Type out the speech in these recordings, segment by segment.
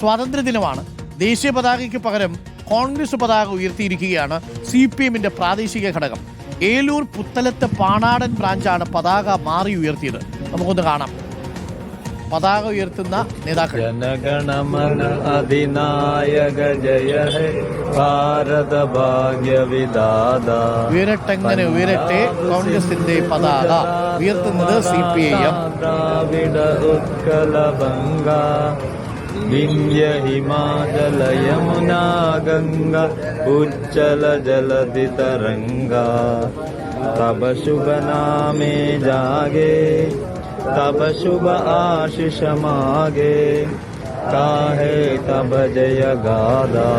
സ്വാതന്ത്ര്യദിനമാണ്. ദേശീയ പതാകയ്ക്ക് പകരം കോൺഗ്രസ് പതാക ഉയർത്തിയിരിക്കുകയാണ് സി പി എമ്മിന്റെ പ്രാദേശിക ഘടകം. ഏലൂർ പുത്തലത്തെ പാണാടൻ ബ്രാഞ്ചാണ് പതാക മാറി ഉയർത്തിയത്. നമുക്കൊന്ന് കാണാം. പതാക ഉയർത്തുന്ന നേതാക്കൾ. ജനഗണമന അധിനായക ജയ ഭാരത ഭാഗ്യവിദാത ഉയരട്ടെങ്ങനെ ഉയരട്ടെ കോൺഗ്രസിന്റെ പതാക. ഉയർത്തുന്നത് C P I M Dravida Utkala व्य हिमाचल गङ्गा उज्जल तव शुभनामे जागे तव शुभ आशिषमागे। काहे तव जय गादा?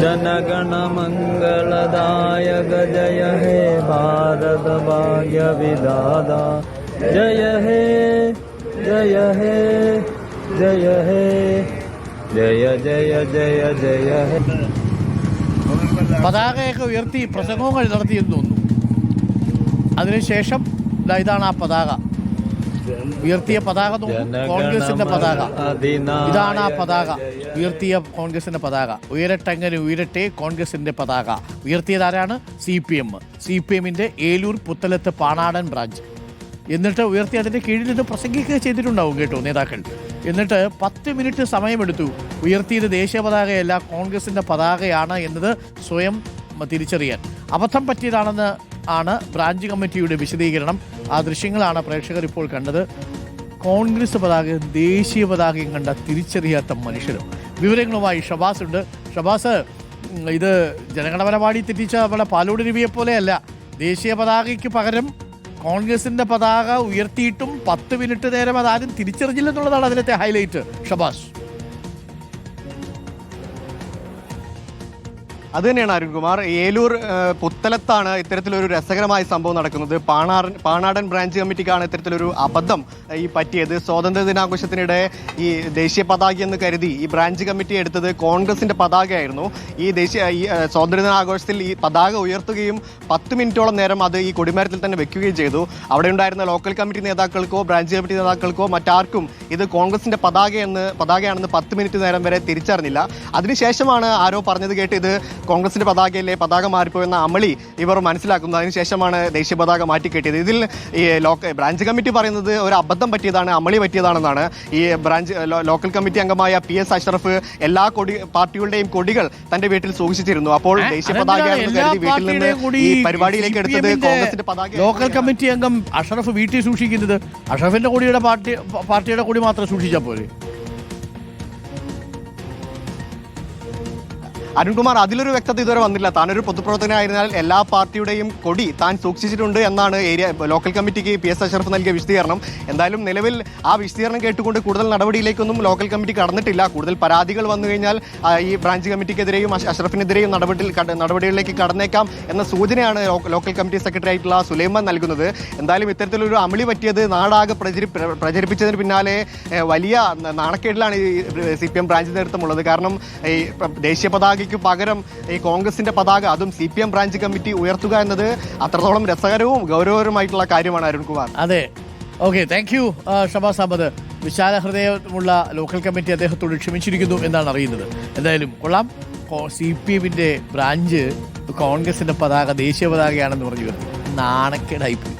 जनगणमङ्गलदायग जय हे भारतभाग्यविदादा जय हे जय हे। जय हे जय जय जय जय हे പതാകയൊക്കെ ഉയർത്തി പ്രസംഗങ്ങൾ നടത്തിയെന്ന് തോന്നുന്നു അതിനുശേഷം ദാ ഇതാണ് ആ പതാക ഉയർത്തിയ പതാക നോക്കൂ കോൺഗ്രസിന്റെ പതാക ഇതാണ് ആ പതാക ഉയർത്തിയ കോൺഗ്രസിന്റെ പതാക ഉയരട്ടെങ്ങനെ ഉയരട്ടെ കോൺഗ്രസിന്റെ പതാക ഉയർത്തിയത് ആരാണ് C P M C P എമ്മിന്റെ ഏലൂർ പുത്തലത്ത് പാണാടൻ ബ്രാഞ്ച് എന്നിട്ട് ഉയർത്തി അതിന്റെ കീഴിൽ നിന്ന് പ്രസംഗിക്കുക ചെയ്തിട്ടുണ്ടാവും കേട്ടോ നേതാക്കൾ എന്നിട്ട് പത്ത് മിനിറ്റ് സമയമെടുത്തു. ഉയർത്തിയത് ദേശീയ പതാകയല്ല കോൺഗ്രസിന്റെ പതാകയാണ് എന്നത് സ്വയം തിരിച്ചറിയാൻ. അബദ്ധം പറ്റിയതാണെന്ന് ആണ് ബ്രാഞ്ച് കമ്മിറ്റിയുടെ വിശദീകരണം. ആ ദൃശ്യങ്ങളാണ് പ്രേക്ഷകർ ഇപ്പോൾ കണ്ടത്. കോൺഗ്രസ് പതാക ദേശീയ പതാകയും കണ്ട തിരിച്ചറിയാത്ത മനുഷ്യരും. വിവരങ്ങളുമായി ഷബാസ് ഉണ്ട്. ഷബാസ് ഇത് ജനഗണപരമാടി തെറ്റിച്ച നമ്മുടെ പാലോട് രവിയെ പോലെയല്ല ദേശീയ പതാകയ്ക്ക് പകരം കോൺഗ്രസിന്റെ പതാക ഉയർത്തിയിട്ടും പത്ത് മിനിറ്റ് നേരം അതാരും തിരിച്ചറിഞ്ഞില്ലെന്നുള്ളതാണ് അതിലത്തെ ഹൈലൈറ്റ്. ഷബാസ് അത് തന്നെയാണ് അരുൺകുമാർ ഏലൂർ പുത്തലത്താണ് ഇത്തരത്തിലൊരു രസകരമായ സംഭവം നടക്കുന്നത്. പാണാടൻ പാണാടൻ ബ്രാഞ്ച് കമ്മിറ്റിക്കാണ് ഇത്തരത്തിലൊരു അബദ്ധം ഈ പറ്റിയത്. സ്വാതന്ത്ര്യ ദിനാഘോഷത്തിനിടെ ഈ ദേശീയ പതാക എന്ന് കരുതി ഈ ബ്രാഞ്ച് കമ്മിറ്റി എടുത്തത് കോൺഗ്രസിന്റെ പതാകയായിരുന്നു. ഈ ദേശീയ ഈ സ്വാതന്ത്ര്യ ദിനാഘോഷത്തിൽ ഈ പതാക ഉയർത്തുകയും പത്ത് മിനിറ്റോളം നേരം അത് ഈ കൊടിമരത്തിൽ തന്നെ വെക്കുകയും ചെയ്തു. അവിടെ ഉണ്ടായിരുന്ന ലോക്കൽ കമ്മിറ്റി നേതാക്കൾക്കോ ബ്രാഞ്ച് കമ്മിറ്റി നേതാക്കൾക്കോ മറ്റാർക്കും ഇത് കോൺഗ്രസിന്റെ പതാകയെന്ന് പതാകയാണെന്ന് പത്ത് മിനിറ്റ് നേരം വരെ തിരിച്ചറിഞ്ഞില്ല. അതിനുശേഷമാണ് ആരോ പറഞ്ഞത് കേട്ട് ഇത് കോൺഗ്രസിന്റെ പതാകയിലെ പതാക മാറിപ്പോയെന്ന അമളി ഇവർ മനസ്സിലാക്കുന്നത് അതിനുശേഷമാണ് ദേശീയ പതാക മാറ്റിക്കെട്ടിയത്. ഇതിൽ ഈ ലോക്കൽ ബ്രാഞ്ച് കമ്മിറ്റി പറയുന്നത് ഒരു അബദ്ധം പറ്റിയതാണ് അമളി പറ്റിയതാണെന്നാണ്. ഈ ബ്രാഞ്ച് ലോക്കൽ കമ്മിറ്റി അംഗമായ പി എസ് അഷ്റഫ് എല്ലാ കൊടി പാർട്ടികളുടെയും കൊടികൾ തന്റെ വീട്ടിൽ സൂക്ഷിച്ചിരുന്നു. അപ്പോൾ ദേശീയ പതാക പതാകയാണെന്ന് കരുതി വീട്ടിൽ നിന്ന് ഈ പരിപാടിയിലേക്ക് എടുത്തത് കോൺഗ്രസിന്റെ പതാക ലോക്കൽ കമ്മിറ്റി അംഗം അഷറഫ് വീട്ടിൽ സൂക്ഷിക്കുന്നത്. അഷറഫിന്റെ കൊടിയുടെ പാർട്ടി പാർട്ടിയുടെ കൊടി മാത്രം സൂക്ഷിച്ചാൽ പോരെ? അരുൺകുമാർ അതിലൊരു വ്യക്തത ഇതുവരെ വന്നില്ല. താനൊരു പൊതുപ്രവർത്തകനായിരുന്നാൽ എല്ലാ പാർട്ടിയുടെയും കൊടി താൻ സൂക്ഷിച്ചിട്ടുണ്ട് എന്നാണ് ഏരിയ ലോക്കൽ കമ്മിറ്റിക്ക് പി എസ് അഷറഫ് നൽകിയ വിശദീകരണം. എന്തായാലും നിലവിൽ ആ വിശദീകരണം കേട്ടുകൊണ്ട് കൂടുതൽ നടപടിയിലേക്കൊന്നും ലോക്കൽ കമ്മിറ്റി കടന്നിട്ടില്ല. കൂടുതൽ പരാതികൾ വന്നു കഴിഞ്ഞാൽ ഈ ബ്രാഞ്ച് കമ്മിറ്റിക്കെതിരെയും അഷ- അഷറഫിനെതിരെയും നടപടി നടപടികളിലേക്ക് കടന്നേക്കാം എന്ന സൂചനയാണ് ലോക്കൽ കമ്മിറ്റി സെക്രട്ടറി ആയിട്ടുള്ള സുലൈമാൻ നൽകുന്നത്. എന്തായാലും ഇത്തരത്തിലൊരു അമളി പറ്റിയത് നാടാകെ പ്രചരി പ്ര- പ്രചരിപ്പിച്ചതിന് പിന്നാലെ വലിയ നാണക്കേടിലാണ് ഈ സി പി എം ബ്രാഞ്ച് നേതൃത്വമുള്ളത് കാരണം ഈ ദേശീയ പതാകയ്ക്ക് പകരം ഈ കോൺഗ്രസിന്റെ പതാക അതും C P M branch committee ഉയർത്തുക എന്നത് അത്രത്തോളം രസകരവും ഗൗരവകരമായിട്ടുള്ള കാര്യമാണ് അരുൺകുമാർ അതെ. Okay thank you Shabaz Ahmed വിശാല ഹൃദയമുള്ള ലോക്കൽ കമ്മിറ്റി അദ്ദേഹത്തോട് ക്ഷമിച്ചിരിക്കുന്നു എന്നാണ് അറിയുന്നത്. എന്തായാലും കൊള്ളാം. സി പി എമ്മിന്റെ ബ്രാഞ്ച് കോൺഗ്രസിന്റെ പതാക ദേശീയ പതാകയാണെന്ന് പറഞ്ഞു നാണക്കേടായി നാണക്കേടായിപ്പോയി.